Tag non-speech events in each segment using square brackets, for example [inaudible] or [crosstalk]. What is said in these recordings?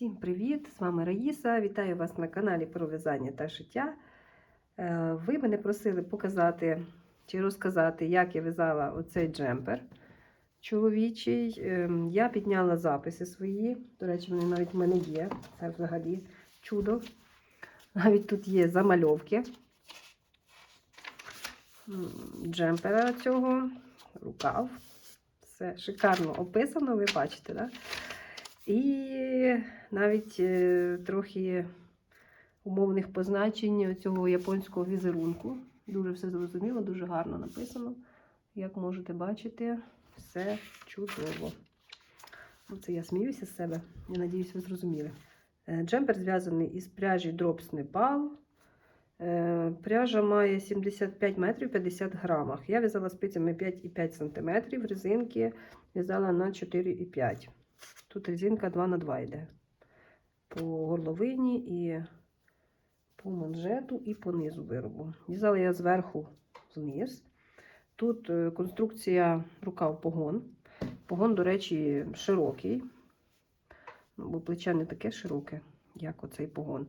Всім привіт! З вами Раїса. Вітаю вас на каналі про в'язання та шиття. Е, Ви мене просили показати чи розказати, як я в'язала оцей джемпер чоловічий. Ем, Я підняла записи свої. До речі, вони навіть в мене є. Це взагалі чудо. Навіть тут є замальовки джемпера цього, рукав. Все шикарно описано, ви бачите, так? І навіть е, трохи умовних позначень цього японського візерунку. Дуже все зрозуміло, дуже гарно написано. Як можете бачити, все чудово. Ну, Це я сміюся з себе. Я надіюсь, ви зрозуміли. Е, Джемпер зв'язаний із пряжі Drops Nepal. Е, Пряжа має 75 метрів 50 грамах. Я в'язала спицями 5,5 см, резинки в'язала на 4,5 Тут резинка 2 на 2 йде. По горловині і по манжету, і по низу виробу. В'язала я зверху вниз. Тут е, конструкція рукав погон. Погон, до речі, широкий, Ну, бо плече не таке широке, як оцей погон.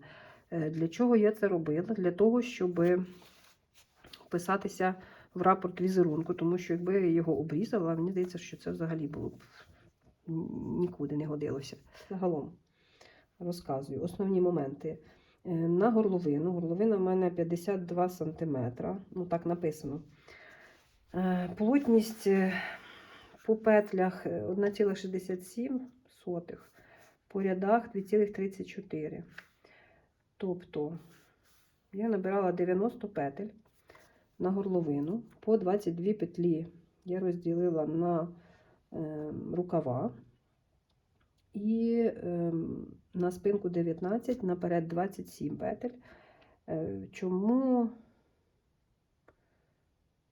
Е, Для чого я це робила? Для того, щоб вписатися в рапорт візерунку, тому що якби я його обрізала, мені здається, що це взагалі було б нікуди не годилося. Загалом розказую основні моменти. Е, На горловину. Горловина в мене 52 см. Ну, так написано. Е, Плотність е, по петлях е, 1,67, по рядах 2,34. Тобто я набирала 90 петель на горловину. По 22 петлі я розділила на е, рукава. І е, на спинку 19, наперед 27 петель. Е, чому,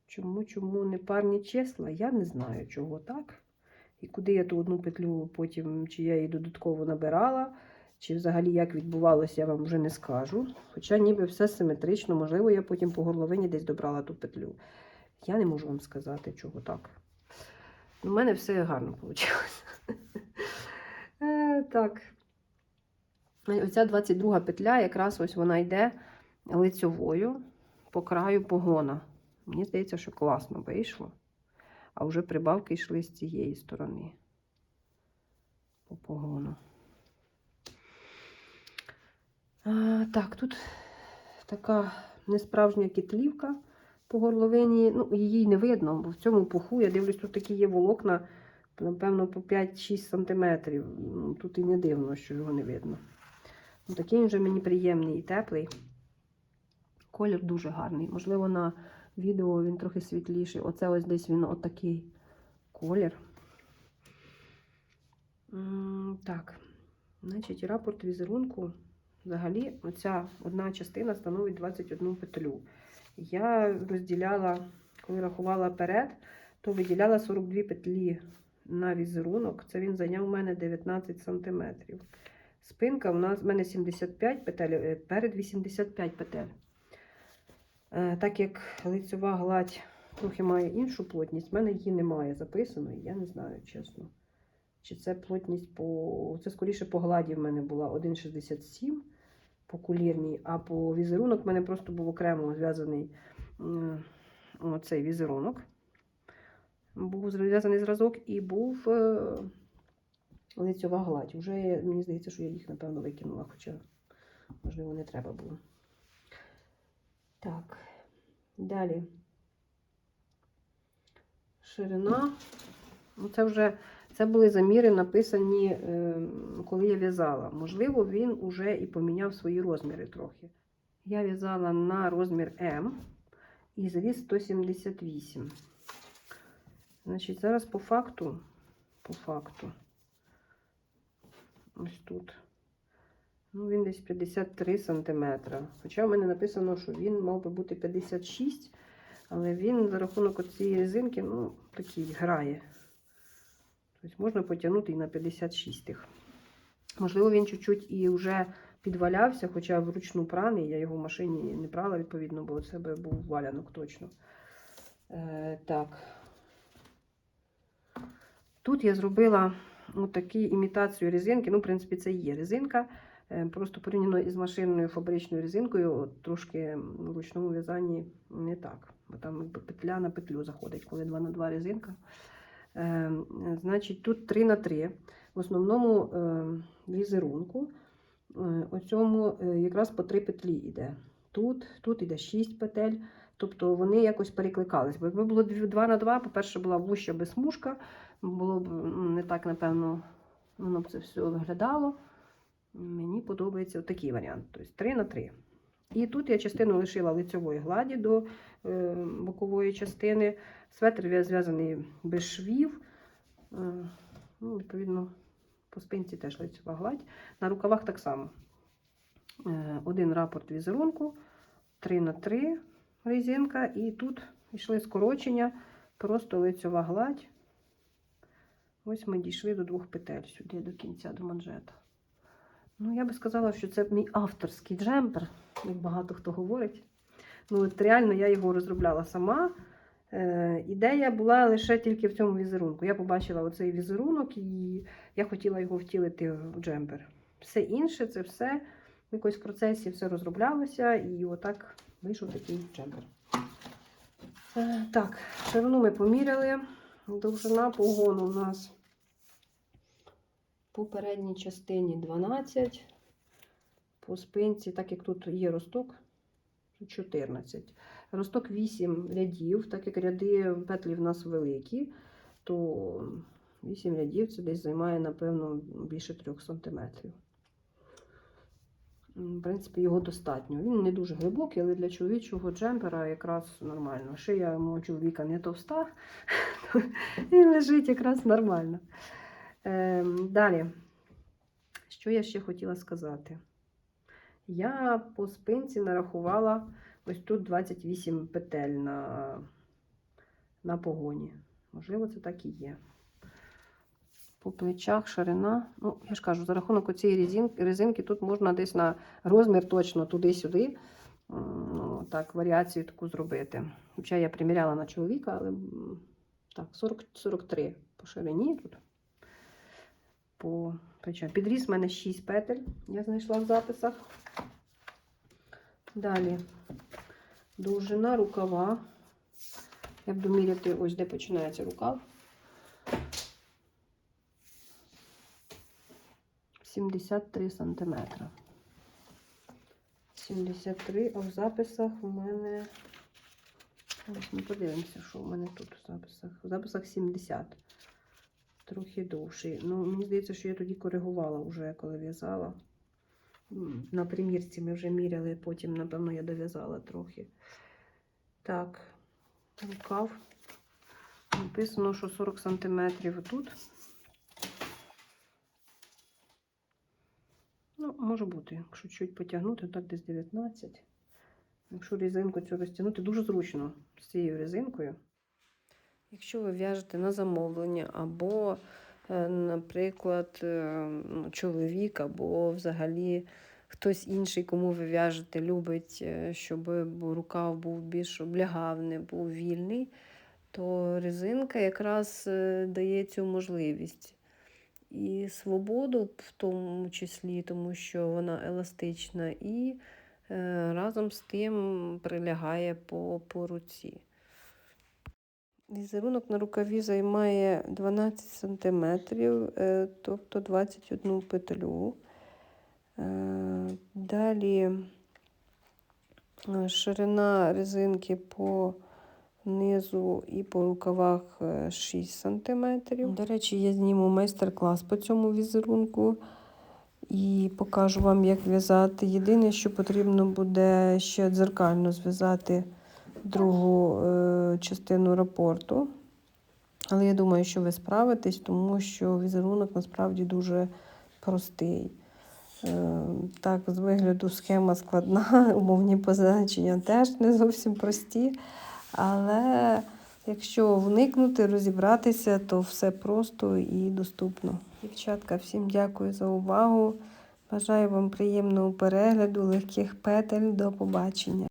чому, чому не парні числа? Я не знаю, чого так. І куди я ту одну петлю потім, чи я її додатково набирала, чи взагалі як відбувалося, я вам вже не скажу. Хоча ніби все симетрично, можливо, я потім по горловині десь добрала ту петлю. Я не можу вам сказати, чого так. У мене все гарно вийшло. Е, Так. Оця 22 петля, якраз ось вона йде лицьовою по краю погона. Мені здається, що класно вийшло. А вже прибавки йшли з цієї сторони. По погону. А, так, тут така несправжня кітлівка по горловині. Ну, її не видно, бо в цьому пуху, я дивлюсь, тут такі є волокна, напевно, по 5-6 см. Тут і не дивно, що його не видно. Ну, Такий вже мені приємний і теплий. Колір дуже гарний. Можливо, на відео він трохи світліший. Оце ось десь він отакий колір. Так, значить, рапорт візерунку. Взагалі, оця одна частина становить 21 петлю. Я розділяла, коли рахувала перед, то виділяла 42 петлі на візерунок. Це він зайняв у мене 19 см. Спинка у нас в мене 75 петель, е, перед 85 петель. Е, Так як лицьова гладь трохи має іншу плотність, в мене її немає записаної, я не знаю, чесно. Чи це плотність по. Це скоріше по гладі в мене була 1,67 по кулірній, а по візерунок в мене просто був окремо зв'язаний м, оцей візерунок. Був зв'язаний зразок і був е, лицьова гладь. Уже мені здається, що я їх, напевно, викинула, хоча, можливо, не треба було. Так, далі. Ширина. Ну, це вже це були заміри, написані, е, коли я в'язала. Можливо, він уже і поміняв свої розміри трохи. Я в'язала на розмір М і зріс 178. Значить, зараз по факту, по факту, ось тут. Ну, він десь 53 см. Хоча в мене написано, що він мав би бути 56 але він за рахунок цієї резинки, ну, такий грає. Тобто можна потягнути і на 56 тих. Можливо, він чуть-чуть і вже підвалявся, хоча вручну праний, я його в машині не прала, відповідно, бо це би був валянок точно. Е, Так. Тут я зробила такі імітацію резинки. Ну, в принципі, це є резинка. Е, Просто порівняно із машинною фабричною резинкою, от трошки в ручному в'язанні не так. Бо там петля на петлю заходить, коли 2 на 2 резинка. Е, значить, тут 3 на 3 В основному е, візерунку. Е, оцьому е, якраз по 3 петлі йде. Тут, тут іде 6 петель. Тобто вони якось перекликались. Бо якби було 2 на 2, по-перше, була вуща без смужка, було б ну, не так, напевно, воно б це все виглядало. Мені подобається такий варіант. Тобто 3 на 3. І тут я частину лишила лицьової гладі до е, бокової частини. Светр зв'язаний без швів. Е, ну, відповідно, по спинці теж лицьова гладь. На рукавах так само. Е, один рапорт візерунку, 3 на 3 резинка, і тут йшли скорочення, просто лицьова гладь. Ось ми дійшли до двох петель сюди, до кінця, до манжета. Ну, я би сказала, що це мій авторський джемпер, як багато хто говорить. Ну, от реально я його розробляла сама. Е, ідея була лише тільки в цьому візерунку. Я побачила оцей візерунок і я хотіла його втілити в джемпер. Все інше, це все в якось процесі все розроблялося, і отак вийшов такий джемпер. Е, так, ширину ми поміряли. Довжина погону у нас по передній частині 12, по спинці, так як тут є росток, 14. Росток 8 рядів, так як ряди петлі в нас великі, то 8 рядів це десь займає, напевно, більше 3 см. В принципі, його достатньо. Він не дуже глибокий, але для чоловічого джемпера якраз нормально. Шия мого чоловіка не товста, [laughs] він лежить якраз нормально. Ем, далі, що я ще хотіла сказати? Я по спинці нарахувала ось тут 28 петель на, на погоні. Можливо, це так і є. По плечах ширина. Ну, я ж кажу, за рахунок цієї резинки, тут можна десь на розмір точно туди-сюди. Ну, так, варіацію таку зробити. Хоча я приміряла на чоловіка, але так, 40, 43 по ширині тут. По плечам. Підріз в мене 6 петель, я знайшла в записах. Далі довжина рукава. Я буду міряти ось де починається рукав. 73 сантиметра. 73, а в записах у мене. Ось ми подивимося, що у мене тут в записах. В записах 70. Трохи довший. Ну, мені здається, що я тоді коригувала вже, коли в'язала. На примірці ми вже міряли, потім, напевно, я дов'язала трохи. Так, рукав. Написано, що 40 сантиметрів тут. Ну, може бути, якщо чуть потягнути, так десь 19. Якщо резинку цю розтягнути, дуже зручно з цією резинкою. Якщо ви в'яжете на замовлення, або, е, наприклад, е, ну, чоловік, або взагалі хтось інший, кому ви в'яжете, любить, е, щоб рукав був більш облягав, не був вільний, то резинка якраз дає цю можливість і свободу в тому числі, тому що вона еластична, і е, разом з тим прилягає по, по руці. Візерунок на рукаві займає 12 см, е, тобто 21 петлю. Е, Далі ширина резинки по низу і по рукавах е, 6 см. До речі, я зніму майстер-клас по цьому візерунку і покажу вам, як в'язати. Єдине, що потрібно буде ще дзеркально зв'язати другу е, частину рапорту. Але я думаю, що ви справитесь, тому що візерунок насправді дуже простий. Е, Так, з вигляду схема складна, [laughs] умовні позначення теж не зовсім прості. Але якщо вникнути, розібратися, то все просто і доступно. Дівчатка, всім дякую за увагу. Бажаю вам приємного перегляду, легких петель. До побачення.